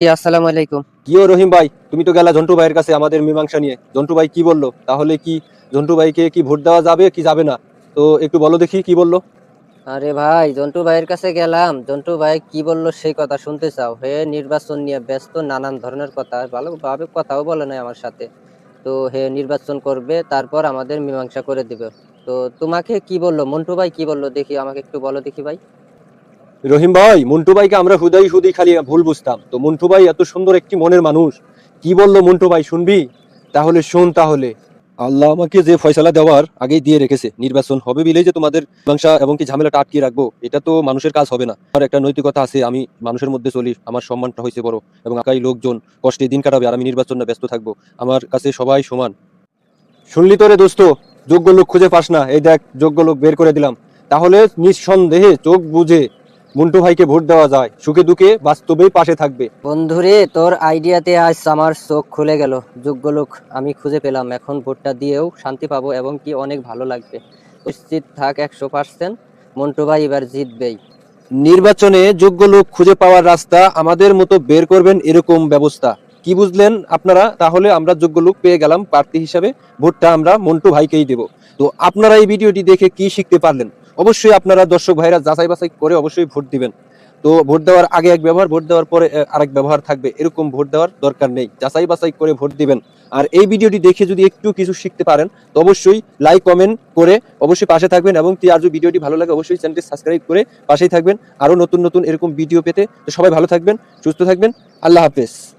আসসালামু আলাইকুম। কিও রহিম ভাই তুমি তো গেলা ঝন্টু ভাইয়ের কাছে আমাদের মীমাংসা নিয়ে। ঝন্টু ভাই কি বলল? তাহলে কি ঝন্টু ভাইকে কি ভোট দেওয়া যাবে কি যাবে না? তো একটু বলো দেখি কি বলল। আরে ভাই জন্টু ভাইয়ের কাছে গেলাম। জন্টু ভাই কি বলল সেই কথা শুনতে চাও। হে নির্বাচন নিয়ে ব্যস্ত নানান ধরনের কথা। ভালোভাবে কথাও বলে নাই আমার সাথে। তো হে নির্বাচন করবে তারপর আমাদের মীমাংসা করে দিবে। তো তোমাকে কি বলল? মন্টু ভাই কি বলল? দেখি আমাকে একটু বলো দেখি ভাই। রহিম ভাই, মন্টু ভাইকে আমরা হুদাই হুদি খালি ভুল বুঝতাম। তো মন্টু ভাই এত সুন্দর একটি মনের মানুষ, কি বলল মন্টু ভাই, শুনবি? তাহলে শোন তাহলে। আল্লাহ আমাকে যে ফয়সালা দেওয়ার আগেই দিয়ে রেখেছে, নির্বাচন হবে বিলেই যে তোমাদের মীমাংসা এবং কি ঝামেলাটা আটকিয়ে রাখব, এটা তো মানুষের কাজ হবে না। আমার একটা নৈতিকতা আছে, আমি মানুষের মধ্যে চলি, আমার সম্মানটা হয়েছে বড়, এবং আকাই লোকজন কষ্টে দিন কাটাবে, আর আমি নির্বাচনে ব্যস্ত থাকব, আমার কাছে সবাই সমান। শুনলি তোরে দোস্ত, যোগ্য লোক খুঁজে পাস না, এই দেখ, যোগ্য লোক বের করে দিলাম। তাহলে নিঃসন্দেহে চোখ বুঝে মন্টু ভাইকে ভোট দেওয়া যায়। সুখে দুঃখে বাস্তবেই পাশে থাকবে। বন্ধুরে তোর আইডিয়াতে আজ আমার চোখ খুলে গেল। যোগ্য লোক আমি খুঁজে পেলাম। এখন ভোটটা দিয়েও শান্তি পাবো এবং কি অনেক ভালো লাগবে। নিশ্চিত থাক একশো পার্সেন্ট। মন্টু ভাই এবার জিতবেই। নির্বাচনে যোগ্য লোক খুঁজে পাওয়ার রাস্তা আমাদের মতো বের করবেন এরকম ব্যবস্থা। কি বুঝলেন আপনারা? তাহলে আমরা যোগ্য লোক পেয়ে গেলাম প্রার্থী হিসাবে। ভোটটা আমরা মন্টু ভাইকেই দেব। তো আপনারা এই ভিডিওটি দেখে কি শিখতে পারলেন? অবশ্যই আপনারা দর্শক ভাইরা যাচাই বাছাই করে অবশ্যই ভোট দিবেন। তো ভোট দেওয়ার আগে এক ব্যবহার, ভোট দেওয়ার পরে আরেক ব্যবহার থাকবে। এরকম ভোট দেওয়ার দরকার নেই। যাচাই বাছাই করে ভোট দিবেন। আর এই ভিডিওটি দেখে যদি একটু কিছু শিখতে পারেন, তো অবশ্যই লাইক, কমেন্ট করে অবশ্যই পাশে থাকবেন এবং আর যদি ভিডিওটি ভালো লাগে, অবশ্যই চ্যানেলটি সাবস্ক্রাইব করে পাশেই থাকবেন। আরও নতুন নতুন এরকম ভিডিও পেতে। তো সবাই ভালো থাকবেন, সুস্থ থাকবেন। আল্লাহ হাফেজ।